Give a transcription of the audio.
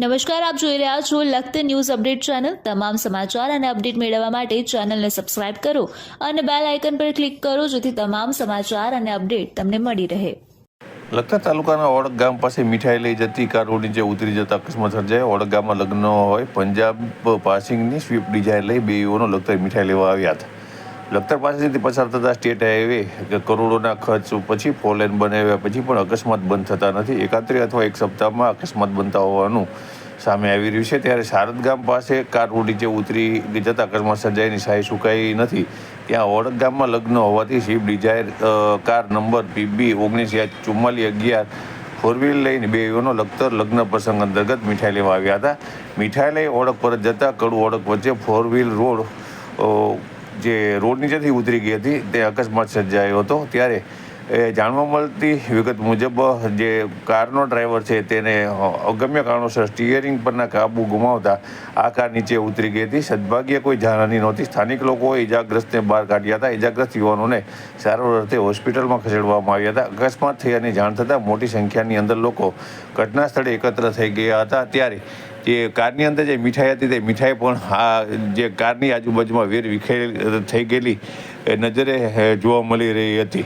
નમસ્કાર, આપ જોઈ રહ્યા છો લખત ન્યૂઝ અપડેટ ચેનલ. તમામ સમાચાર અને અપડેટ મેળવવા માટે ચેનલને સબસ્ક્રાઇબ કરો અને બેલ આઇકન પર ક્લિક કરો જેથી તમામ સમાચાર અને અપડેટ તમને મળી રહે. લખતર તાલુકાના ઓળખ ગામ પાસે મીઠાઈ લઈ જતી કાર નીચે ઉતરી જતા અકસ્માત સર્જાય. ઓળખ ગામમાં લગ્ન હોય, પંજાબ પાસિંગની સ્વિફ્ટ ડિઝાઇન લઈ બે યુવાનો લખતર મીઠાઈ લેવા આવ્યા હતા. લખતર પાસેથી પસાર થતા સ્ટેટ હાઈવે કે કરોડોના ખર્ચ પછી ફોર લેન બનાવ્યા પછી પણ અકસ્માત બંધ થતા નથી. એકાત્રી અથવા એક સપ્તાહમાં અકસ્માત બનતા હોવાનું સામે આવી રહ્યું છે. ત્યારે શારદ ગામ પાસે કાર રોડ નીચે ઉતરી જતા અકસ્માત સર્જાઈની શાહી સુકાઈ નથી. ત્યાં ઓળખ ગામમાં લગ્ન હોવાથી Swift Dzire car number PB ઓગણીસ ચુમ્માલીસ અગિયાર ફોર વ્હીલ લઈને બે યુવાનો લખતર લગ્ન પ્રસંગ અંતર્ગત મીઠાઈ લેવા આવ્યા હતા. મીઠાઈ લઈ ઓળખ પર જતા કડુ ઓળખ વચ્ચે ફોર વ્હીલ રોડ જે રોડ નીચેથી ઉતરી ગઈ હતી, તે અકસ્માત સર્જાયો હતો. ત્યારે એ જાણવા મળતી વિગત મુજબ, જે કારનો ડ્રાઈવર છે, તેને અગમ્ય કારણોસર સ્ટિયરિંગ પરના કાબુ ગુમાવતા આ કાર નીચે ઉતરી ગઈ હતી. સદભાગ્ય કોઈ જાનહાની નહોતી. સ્થાનિક લોકોએ ઇજાગ્રસ્તને બહાર કાઢ્યા હતા. ઇજાગ્રસ્ત યુવાનોને સારવાર અર્થે હોસ્પિટલમાં ખસેડવામાં આવ્યા હતા. અકસ્માત થયાની જાણ થતાં મોટી સંખ્યાની અંદર લોકો ઘટના સ્થળે એકત્ર થઈ ગયા હતા. ત્યારે જે કારની અંદર જે મીઠાઈ હતી તે મીઠાઈ પણ આ જે કારની આજુબાજુમાં વેર વિખેર થઈ ગયેલી નજરે જોવા મળી રહી હતી.